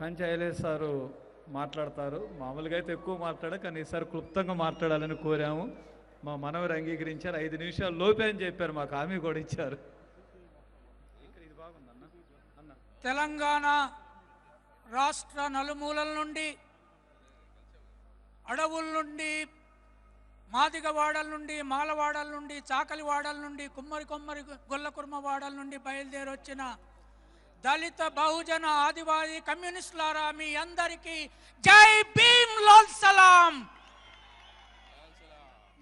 Kanchi Ailesh sir మాట్లాడతారు. మామూలుగా అయితే ఎక్కువ మాట్లాడ కానీ ఈసారి క్లుప్తంగా మాట్లాడాలని కోరాము. మా మనవరు అంగీకరించారు. ఐదు నిమిషాలు లోపే అని చెప్పారు మాకు హామీ కూడా ఇచ్చారు. తెలంగాణ రాష్ట్ర నలుమూలల నుండి అడవుల నుండి మాదిగ వాడల నుండి మాలవాడల నుండి చాకలి వాడల నుండి కుమ్మరి కొమ్మరి గొల్ల కుర్మ వాడల నుండి బయలుదేరి వచ్చిన దళిత బహుజన ఆదివాది కమ్యూనిస్టులారా మీ అందరికీ జై భీమ్ లాల్ సలాం!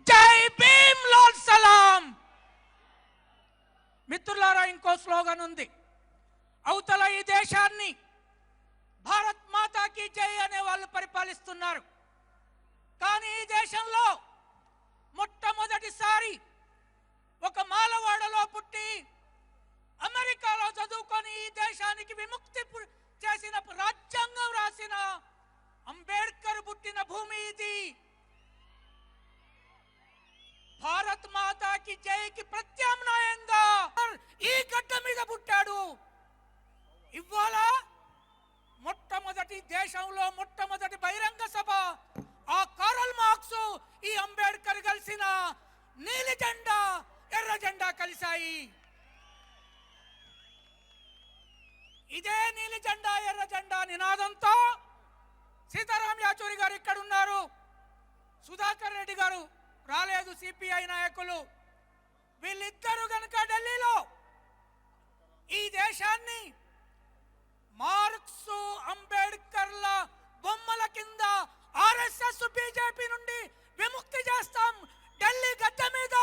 జై భీమ్ లాల్ సలాం! మిత్రులారా ఇంకో స్లోగన్ ఉంది. అవతల ఈ దేశాన్ని భారత్ మాతాకి జై అనే వాళ్ళు పరిపాలిస్తున్నారు. కానీ ఈ దేశంలో దేశంలో మొట్టమొదటి బహిరంగ సభ ఆ కారల్ మార్క్స్ ఈ అంబేద్కర్ కలిసిన నీలి జెండా ఎర్ర జెండా కలిశాయి. ఇదే నీలి జెండా ఎర్ర జెండా నినాదంతో సీతారాం యాచూరి గారు ఇక్కడ ఉన్నారు సుధాకర్ రెడ్డి గారు రాలేదు సిపిఐ నాయకులు. వీళ్ళిద్దరూ గనుక ఢిల్లీలో ఈ దేశాన్ని ఆర్ఎస్ఎస్ బీజేపీ నుండి విముక్తి చేస్తాం. ఢిల్లీ గద్దె మీద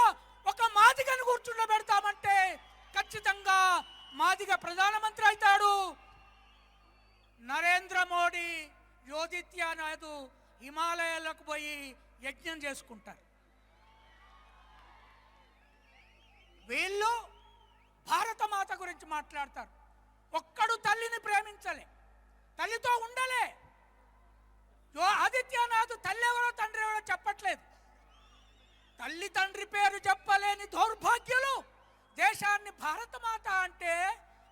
ఒక మాదిగను కూర్చుండబెడతామంటే ఖచ్చితంగా మాదిగ ప్రధానమంత్రి అవుతాడు. నరేంద్ర మోడీ యోగిత్యానాథ్ హిమాలయాలకు పోయి యజ్ఞం చేసుకుంటారు. వీళ్ళు భారత మాత గురించి మాట్లాడతారు. ఒక్కడు తల్లిని ప్రేమించలే. తల్లితో ఉండలే. ఆదిత్యనాథ్ తల్లి ఎవరో తండ్రి ఎవరో చెప్పట్లేదు. తల్లి తండ్రి పేరు చెప్పలేని దౌర్భాగ్యులు దేశాన్ని భారత మాత అంటే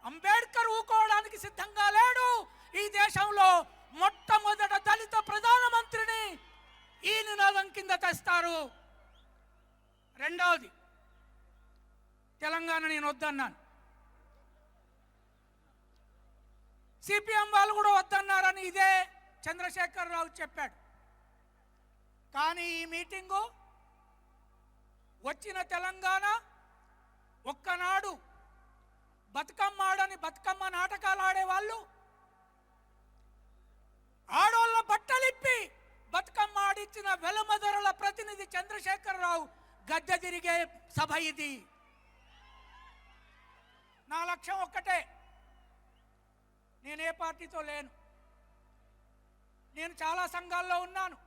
అంబేద్కర్ ఊకోవడానికి సిద్ధంగా లేడు. ఈ దేశంలో మొట్టమొదట దళిత ప్రధానమంత్రిని ఈ నినాదం కింద తెస్తారు. రెండవది తెలంగాణ నేను వద్దన్నాను. సిపిఎం వాళ్ళు కూడా వద్దన్నారని ఇదే చంద్రశేఖర్ రావు చెప్పాడు. కానీ ఈ మీటింగు వచ్చిన తెలంగాణ ఒక్కనాడు బతుకమ్మ ఆడని బతుకమ్మ నాటకాలు ఆడేవాళ్ళు ఆడోళ్ళ బట్టలిప్పి బతుకమ్మ ఆడిచ్చిన వెలమదొరల ప్రతినిధి చంద్రశేఖరరావు గద్దె తిరిగే సభ ఇది. నా లక్ష్యం ఒక్కటే నేనే పార్టీతో లేను. నేను చాలా సంఘాల్లో ఉన్నాను.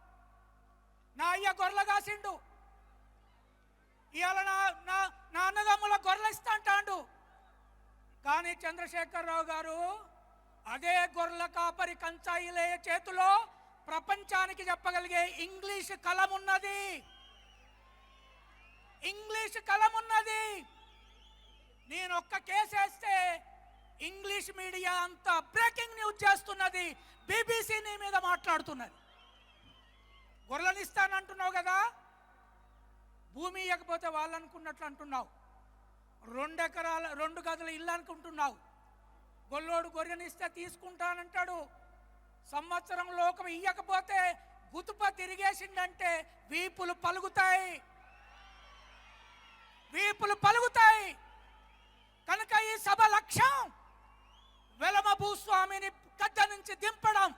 నా అయ్య గొర్రెలు కాసిండు. ఇవాళ నా నా నా అన్నదమ్ముల గొర్రెలు ఇస్తా అంటాడు. కానీ చంద్రశేఖరరావు గారు అదే గొర్రెల కాపరి కంచాయిలే చేతిలో ప్రపంచానికి చెప్పగలిగే ఇంగ్లీష్ కలం ఉన్నది ఇంగ్లీష్ కలం ఉన్నది నేను ఒక్క కేసు వేస్తే ఇంగ్లీష్ మీడియా అంతా బ్రేకింగ్ న్యూస్ చేస్తున్నది బీబీసీ నీ మీద మాట్లాడుతున్నది. గొర్రెలనిస్తానంటున్నావు కదా? భూమి ఇవ్వకపోతే వాళ్ళు అనుకున్నట్లు అంటున్నావు. రెండు ఎకరాల రెండు గదుల ఇల్లు అనుకుంటున్నావు. గొల్లోడు గొర్రెనిస్తే తీసుకుంటానంటాడు. సంవత్సరం లోకం ఇయ్యకపోతే గుతుప తిరిగేసిందంటే వీపులు పలుగుతాయి. వీపులు పలుగుతాయి. కనుక ఈ సభ లక్ష్యం వెలమ భూస్వామిని గద్ద నుంచి దింపడం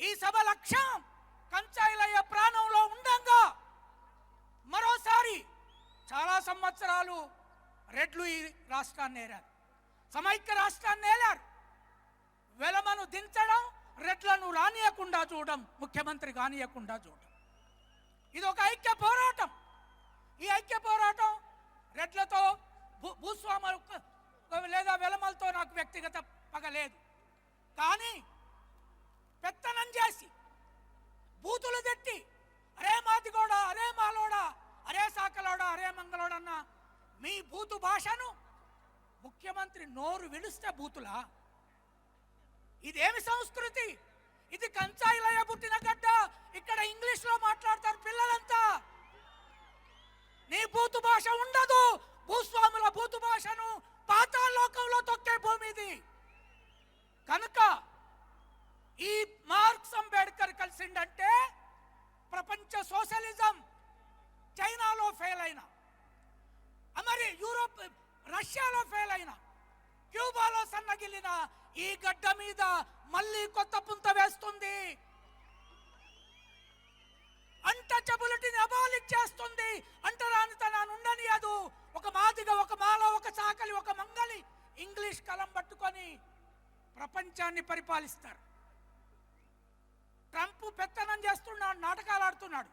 ఈ సభ లక్ష్యం. కంచాయిలయ్య ప్రాణంలో ఉండంగా. మరోసారి చాలా సంవత్సరాలు రెడ్లు ఈ రాష్ట్రాన్ని ఏరారు. సమైక్య రాష్ట్రాన్ని ఏలారు. వెలమను దించడం రెడ్లను రానియకుండా చూడడం ముఖ్యమంత్రి కానియకుండా చూడడం. ఇది ఒక ఐక్య పోరాటం. ఈ ఐక్య పోరాటం రెడ్లతో భూ- భూస్వాములు లేదా వెలమలతో నాకు వ్యక్తిగత పగ లేదు. కానీ పెత్తనం చేసి బూతులు తెట్టి అరే మాదిగోడా అరే మాలోడా అరే సాకలోడా అరే మంగలోడన్న మీ బూతు భాషను ముఖ్యమంత్రి నోరు విడిస్తే బూతులా? ఇదేమి సంస్కృతి? ఇది కంచాయిలయ పుట్టిన గడ్డ. ఇక్కడ ఇంగ్లీష్లో మాట్లాడతారు పిల్లలంతా. నీ బూతు భాష ఉండదు. భూస్వాముల బూతు భాషను పాతాళలోకంలో తొక్కే భూమి ఇది. కనుక ఈ మార్క్స్ అంబేడ్కర్ కలిసిండంటే ప్రపంచ సోషలిజం చైనాలో ఫెయిల్ అయిన మరి యూరోప్ రష్యాలో ఫెయిల్ అయిన క్యూబాలో సన్నగిల్లిన ఈ గడ్డ మీద మళ్ళీ కొత్త పుంత వేస్తుంది. అంటచబులిటీని అబాలిక్ చేస్తుంది. అంటరానితనాన్ని ఉండనియదు. ఒక మాదిగ ఒక మాల ఒక చాకలి ఒక మంగలి ఇంగ్లీష్ కలం పట్టుకొని ప్రపంచాన్ని పరిపాలిస్తారు. ట్రంప్ పెత్తనం చేస్తున్నాడు నాటకాలు ఆడుతున్నాడు.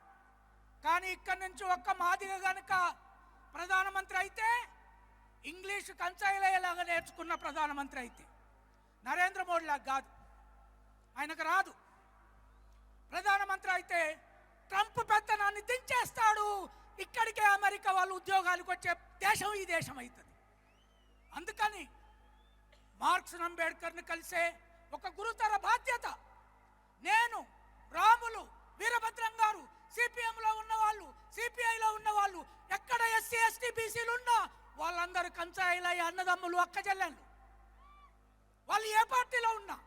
కానీ ఇక్కడి నుంచి ఒక్క మాదిగ గనుక ప్రధానమంత్రి అయితే ఇంగ్లీష్ కంచాయిలయ్యేలాగా నేర్చుకున్న ప్రధానమంత్రి అయితే. నరేంద్ర మోడీ లాగా కాదు. ఆయనకు రాదు. ప్రధానమంత్రి అయితే ట్రంప్ పెత్తనాన్ని దించేస్తాడు. ఇక్కడికే అమెరికా వాళ్ళు ఉద్యోగాలకు వచ్చే దేశం ఈ దేశం అవుతుంది. అందుకని మార్క్స్ అంబేద్కర్ని కలిసే ఒక గురుతర బాధ్యత. నేను రాములు వీరభద్రం గారు సిపిఎంలో ఉన్నవాళ్ళు సిపిఐలో ఉన్నవాళ్ళు ఎక్కడ ఎస్సీ ఎస్టీ బీసీలు ఉన్నా వాళ్ళందరూ కంచాయిలయ్య అన్నదమ్ములు అక్కజెల్లెళ్ళు వాళ్ళు ఏ పార్టీలో ఉన్నా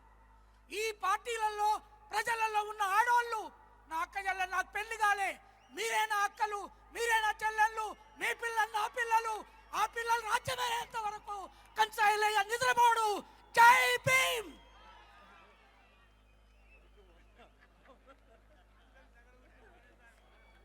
ఈ పార్టీలలో ప్రజలలో ఉన్న ఆడవాళ్ళు నా అక్క నాకు పెళ్ళి కాలే మీరే నా అక్కలు మీరే నా చెల్లెళ్ళు మీ పిల్లలు నా పిల్లలు ఆ పిల్లలు రాజ్యమయ్యేంత వరకు కంచాయిలయ్య నిద్రపోడు.